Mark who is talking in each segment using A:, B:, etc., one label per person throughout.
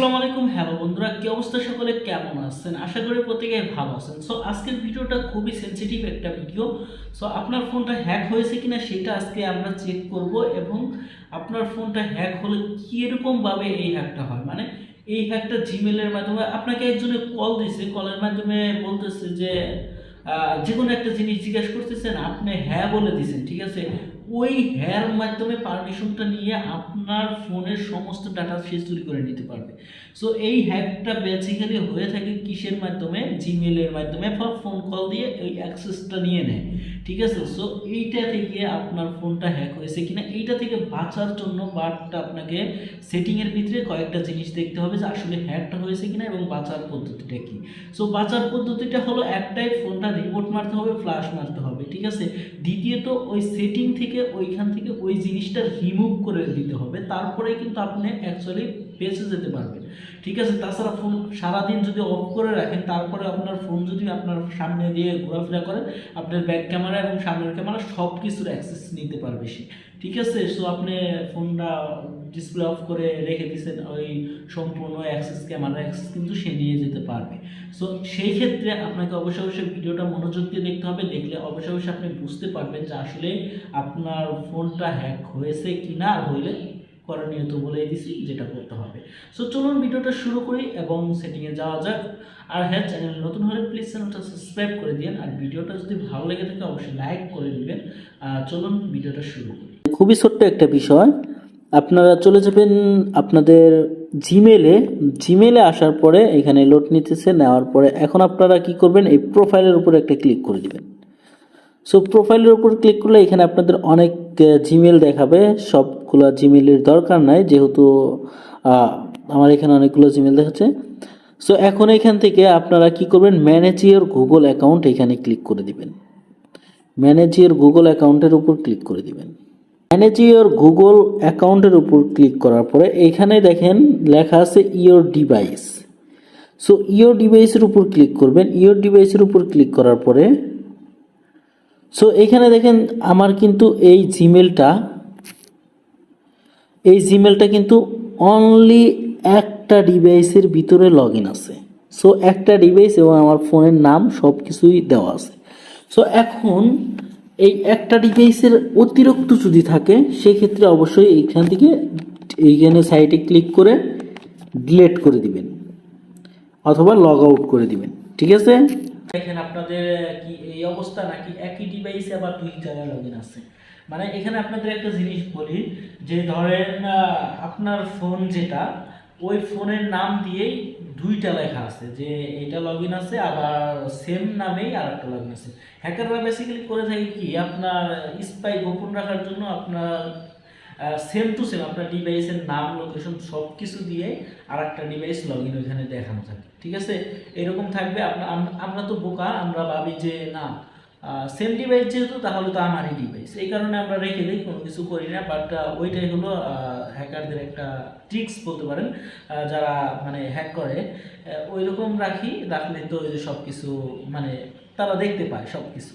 A: আসসালামু আলাইকুম। হ্যালো বন্ধুরা, কি অবস্থা সকলে? কেমন আছেন? আশা করি প্রত্যেকে ভালো আছেন। সো আজকের ভিডিওটা খুবই সেনসিটিভ একটা ভিডিও সো আপনার ফোনটা হ্যাক হয়েছে কিনা সেটা আজকে আমরা চেক করব এবং আপনার ফোনটা হ্যাক হলে কীরকমভাবে এই হ্যাকটা হয়? মানে এই হ্যাকটা জিমেলের মাধ্যমে আপনাকে একজনে কল দিছে। কলের মাধ্যমে বলতেছে যে যে কোনো একটা জিনিস জিজ্ঞেস করতেছেন, আপনি হ্যাঁ বলে দিছেন ঠিক আছে? ওই হ্যার মাধ্যমে পারমিশনটা নিয়ে আপনার ফোনের সমস্ত ডাটা সে চুরি করে নিতে পারবে। সো এই হ্যাকটা বেসিক্যালি হয়ে থাকে কিসের মাধ্যমে? জিমেলের মাধ্যমে ফোন কল দিয়ে ওই অ্যাক্সেসটা নিয়ে নেয়, ঠিক আছে? সো এইটা থেকে আপনার ফোনটা হ্যাক হয়েছে কিনা, এইটা থেকে বাঁচার জন্য বাটটা আপনাকে সেটিংয়ের ভিতরে কয়েকটা জিনিস দেখতে হবে যে আসলে হ্যাকটা হয়েছে কিনা এবং বাঁচার পদ্ধতিটা কি। সো বাঁচার পদ্ধতিটা হলো একটাই, ফোনটা রিপোর্ট মারতে হবে ফ্লাশ মারতে হবে, ঠিক আছে? দ্বিতীয়ত, ওই সেটিং থেকে, ওইখান থেকে ওই জিনিসটা রিমুভ করে দিতে হবে তারপরে কিন্তু আপনি অ্যাকচুয়ালি বেঁচে যেতে পারবেন, ঠিক আছে? তাছাড়া ফোন সারাদিন যদি অফ করে রাখেন, তারপরে আপনার ফোন যদি আপনার সামনে দিয়ে ঘোরাফেরা করেন, আপনার ব্যাক ক্যামেরা এবং সামনের ক্যামেরা সব কিছুর অ্যাক্সেস নিতে পারবে সে। ঠিক আছে সো আপনি ফোনটা ডিসপ্লে অফ করে রেখে দিয়েছেন, ওই সম্পূর্ণ অ্যাক্সেস ক্যামেরা অ্যাক্সেস কিন্তু সে নিয়ে যেতে পারবে। সো সেই ক্ষেত্রে আপনাকে অবশ্যই অবশ্যই ভিডিওটা মনোযোগ দিয়ে দেখতে হবে, দেখলে অবশ্যই অবশ্যই আপনি বুঝতে পারবেন যে আসলে আপনার ফোনটা হ্যাক হয়েছে কি না হইলে করণীয় তো বলেই দিছি, যেটা করতে হবে। সো চলুন ভিডিওটা শুরু করি এবং সেটিংয়ে যাওয়া যাক। আর হ্যাঁ চ্যানেল নতুন হলে প্লিজ চ্যানেলটা সাবস্ক্রাইব করে দিন আর ভিডিওটা যদি ভালো লেগে থাকে, অবশ্যই লাইক করে দিবেন। চলুন ভিডিওটা শুরু করি।
B: খুবই ছোট্ট একটা বিষয়। আপনারা চলে যাবেন আপনাদের জিমেলে জিমেলে আসার পরে এখানে লোড নিতেছে, নেওয়ার পরে এখন আপনারা কি করবেন, এই প্রোফাইলের উপরে একটা ক্লিক করে দিবেন। সো প্রোফাইলের উপর ক্লিক করলে এখানে আপনাদের অনেক জিমেল দেখাবে। সবগুলো জিমেলের দরকার নাই, যেহেতু আমার এখানে অনেকগুলো জিমেল দেখাচ্ছে। সো এখন এখান থেকে আপনারা কি করবেন ম্যানেজ ইওর গুগল অ্যাকাউন্ট এখানে ক্লিক করে দিবেন। ম্যানেজ ইওর গুগল অ্যাকাউন্টের উপর ক্লিক করে দিবেন। ম্যানেজ গুগল অ্যাকাউন্টের উপর ক্লিক করার পরে এখানে দেখেন লেখা আছে ইওর ডিভাইস সো ইওর ডিভাইসের উপর ক্লিক করবেন। ইওর ডিভাইসের উপর ক্লিক করার পরে সো এখানে দেখেন আমার কিন্তু এই জিমেলটা এই জিমেলটা কিন্তু অনলি একটা ডিভাইসের ভিতরে লগ ইন আছে। সো একটা ডিভাইস এবং আমার ফোনের নাম সব কিছুই দেওয়া আছে। সো এখন এই একটা ডিভাইসের অতিরিক্ত যদি থাকে, সেক্ষেত্রে অবশ্যই এইখান থেকে এইখানে সাইটে ক্লিক করে ডিলেট করে দিবেন অথবা লগ আউট করে দিবেন, ঠিক আছে?
A: দেখেন আপনাদের কি এই অবস্থা নাকি একই ডিভাইসে আবার দুই জায়গায় লগ ইন আছে। মানে এখানে আপনাদের একটা জিনিস বলি, যে ধরেন আপনার ফোন যেটা, ওই ফোনের নাম দিয়েই দুইটা লেখা আছে, যে এটা লগ ইন আছে, আবার সেম নামেই আর একটা লগ ইন আছে। হ্যাকাররা বেসিক্যালি করে থাকে কি, আপনার স্পাই গোপন রাখার জন্য আপনার সেম টু সেম আপনার ডিভাইসের নাম লোকেশন সব কিছু দিয়ে আর একটা ডিভাইস লগ ইন ওইখানে দেখানো থাকে, ঠিক আছে? এরকম থাকবে আমরা তো বোকা, আমরা ভাবি যে না সেম ডিভাইস যেহেতু, তাহলে তো আমারই ডিভাইস এই কারণে আমরা রেখে দিই, কোনো কিছু করি না। বাট ওইটাই হলো হ্যাকারদের একটা ট্রিক্স বলতে পারেন যারা মানে হ্যাক করে। ওই রকম রাখি, রাখলে তো ওই সব কিছু মানে তারা দেখতে পায় সব কিছু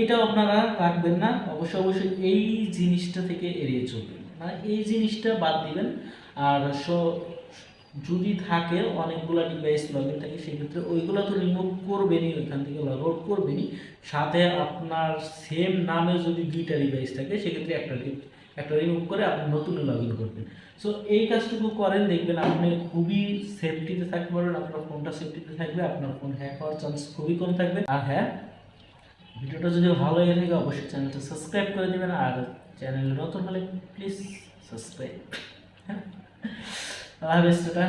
A: এটাও আপনারা রাখবেন না। অবশ্যই অবশ্যই এই জিনিসটা থেকে এড়িয়ে চলবেন। মানে এই জিনিসটা বাদ দিবেন। আর যদি থাকে, অনেকগুলো ডিভাইস লগ ইন থাকে, সেক্ষেত্রে ওইগুলো তো রিমুভ করবেনই ওইখান থেকে লগ আউট করবেনই। সাথে আপনার সেম নামে যদি দুইটা ডিভাইস থাকে, সেক্ষেত্রে একটা একটা রিমুভ করে আপনি নতুন লগ ইন করবেন। সো এই কাজটুকু করেন, দেখবেন আপনি খুবই সেফটিতে থাকতে পারবেন, আপনার ফোনটা সেফটিতে থাকবে, আপনার ফোন হ্যাক হওয়ার চান্স খুবই কম থাকবে। আর হ্যাঁ ভিডিওটা যদি ভালো লেগে থাকে, অবশ্যই চ্যানেলটা সাবস্ক্রাইব করে দেবেন, আর চ্যানেলে নতুন হলে প্লিজ সাবস্ক্রাইব হ্যাঁ। I love.